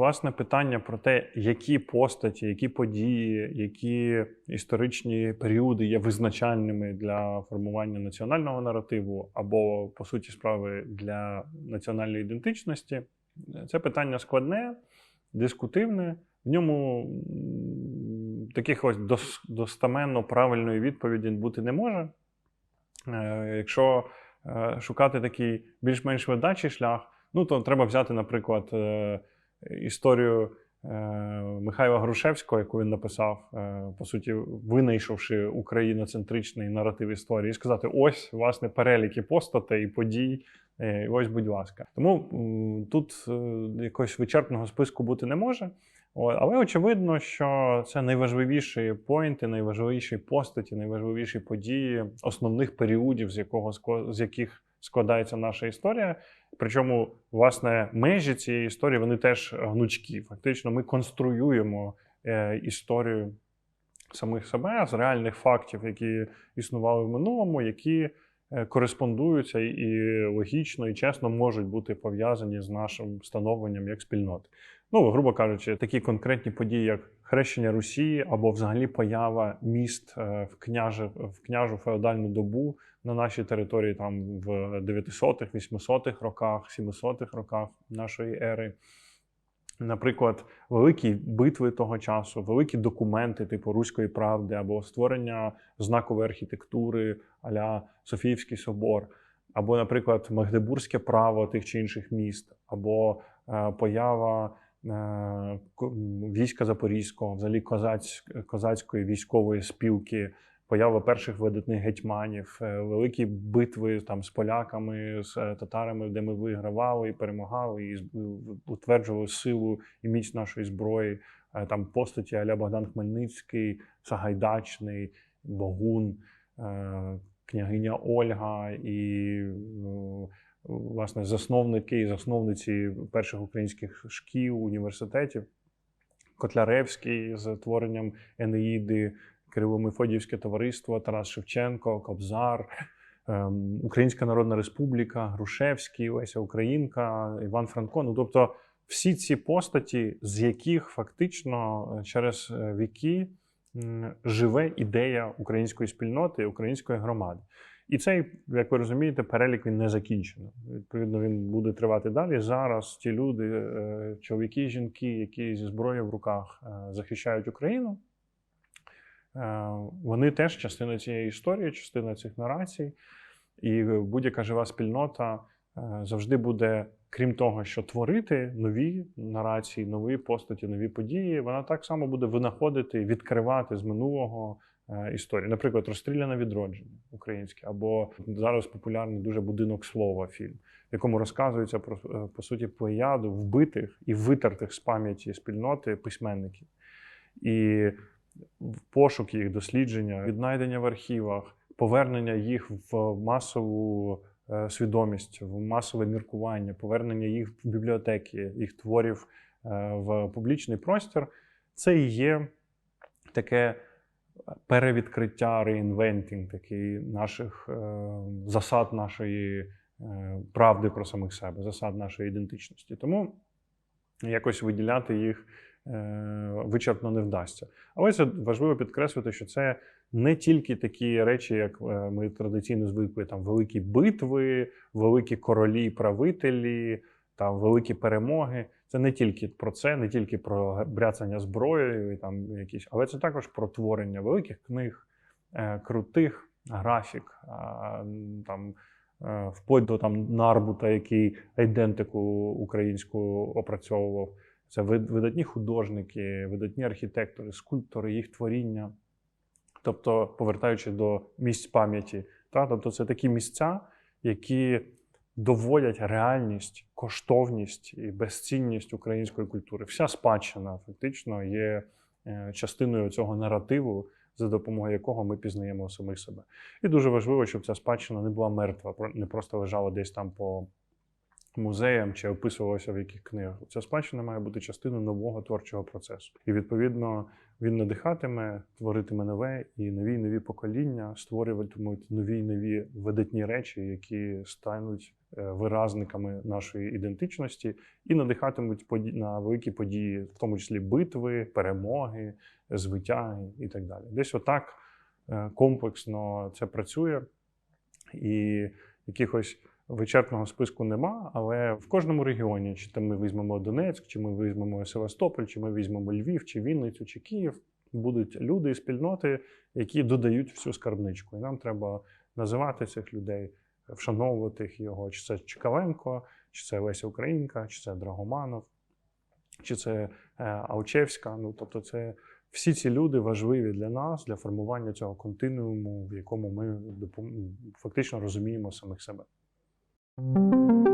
Власне, питання про те, які постаті, які події, які історичні періоди є визначальними для формування національного наративу або, по суті справи, для національної ідентичності, це питання складне, дискутивне. В ньому таких ось достаменно правильної відповіді бути не може. Е, Якщо шукати такий більш-менш видачий шлях, ну то треба взяти, наприклад, е, історію е, Михайла Грушевського, яку він написав, е, по суті, винайшовши україноцентричний наратив історії, і сказати: ось, власне, переліки постатей і подій. е, Ось, будь ласка. Тому тут е, якогось вичерпного списку бути не може. Але очевидно, що це найважливіші поінти, найважливіші постаті, найважливіші події основних періодів, з якого з яких складається наша історія. Причому, власне, межі цієї історії вони теж гнучкі. Фактично, ми конструюємо е, історію самих себе з реальних фактів, які існували в минулому, які кореспондуються і логічно і чесно можуть бути пов'язані з нашим становленням як спільноти. Ну, грубо кажучи, такі конкретні події, як хрещення Русі або взагалі поява міст е, в княже в княжу феодальну добу на нашій території там в 900-х, 800-х роках, 700-х роках нашої ери. Наприклад, великі битви того часу, великі документи, типу Руської правди, або створення знакової архітектури аля Софіївський собор, або, наприклад, Магдебурзьке право тих чи інших міст, або е, поява е, війська Запорізького, взагалі козаць, козацької військової спілки, поява перших видатних гетьманів, е, великі битви там з поляками, з е, татарами, де ми вигравали і перемагали, і утверджували силу і міць нашої зброї. Е, Там постаті Аля Богдан Хмельницький, Сагайдачний, Богун, е, княгиня Ольга і ну, власне засновники і засновниці перших українських шкіл, університетів. Котляревський з творенням Енеїди, Кириво-Мефодіївське товариство, Тарас Шевченко, Кобзар, ем, Українська Народна Республіка, Грушевський, Леся Українка, Іван Франко. Ну, тобто всі ці постаті, з яких фактично е, через е, віки живе ідея української спільноти, української громади. І цей, як ви розумієте, перелік він не закінчений. Відповідно, він буде тривати далі. Зараз ті люди, е, чоловіки, жінки, які зі зброєю в руках захищають Україну, вони теж частина цієї історії, частина цих нарацій. І будь-яка жива спільнота е, завжди буде, крім того, що творити нові нарації, нові постаті, нові події, вона так само буде винаходити, відкривати з минулого е, історії. Наприклад, розстріляне відродження українське, або зараз популярний дуже будинок слова фільм, в якому розказується про е, по суті плеяду вбитих і витертих з пам'яті спільноти письменників. І пошук їх дослідження, віднайдення в архівах, повернення їх в масову е, свідомість, в масове міркування, повернення їх в бібліотеки, їх творів е, в публічний простір. Це і є таке перевідкриття, реінвентінг такий наших е, засад нашої правди про самих себе, засад нашої ідентичності. Тому якось виділяти їх вичерпно не вдасться. Але це важливо підкреслити, що це не тільки такі речі, як е, ми традиційно звикли, там великі битви, великі королі, правителі, там великі перемоги. Це не тільки про це, не тільки про бряцання зброєю, і там якісь, але це також про творення великих книг, е, крутих графік, там. е, Вплоть до там Нарбута, який ідентику українську опрацьовував. Це видатні художники, видатні архітектори, скульптори, їх творіння. Тобто, повертаючи до місць пам'яті, та, тобто це такі місця, які доводять реальність, коштовність і безцінність української культури. Вся спадщина фактично є е, частиною цього наративу, за допомогою якого ми пізнаємо самих себе. І дуже важливо, щоб ця спадщина не була мертва, не просто лежала десь там по музеям чи описувалося в яких книгах. Ця спадщина має бути частиною нового творчого процесу. І відповідно він надихатиме, творитиме нове і нові нові покоління створюватимуть нові нові видатні речі, які стануть е, виразниками нашої ідентичності і надихатимуть поді- на великі події, в тому числі битви, перемоги, звитяги і так далі. Десь отак е, комплексно це працює, і якихось вичерпного списку нема, але в кожному регіоні, чи там ми візьмемо Донецьк, чи ми візьмемо Севастополь, чи ми візьмемо Львів, чи Вінницю, чи Київ, будуть люди і спільноти, які додають всю скарбничку. І нам треба називати цих людей, вшановувати їх його, чи це Чекаленко, чи це Леся Українка, чи це Драгоманов, чи це е, Аучевська. Ну тобто, це всі ці люди важливі для нас, для формування цього континууму, в якому ми фактично розуміємо самих себе. Thank you.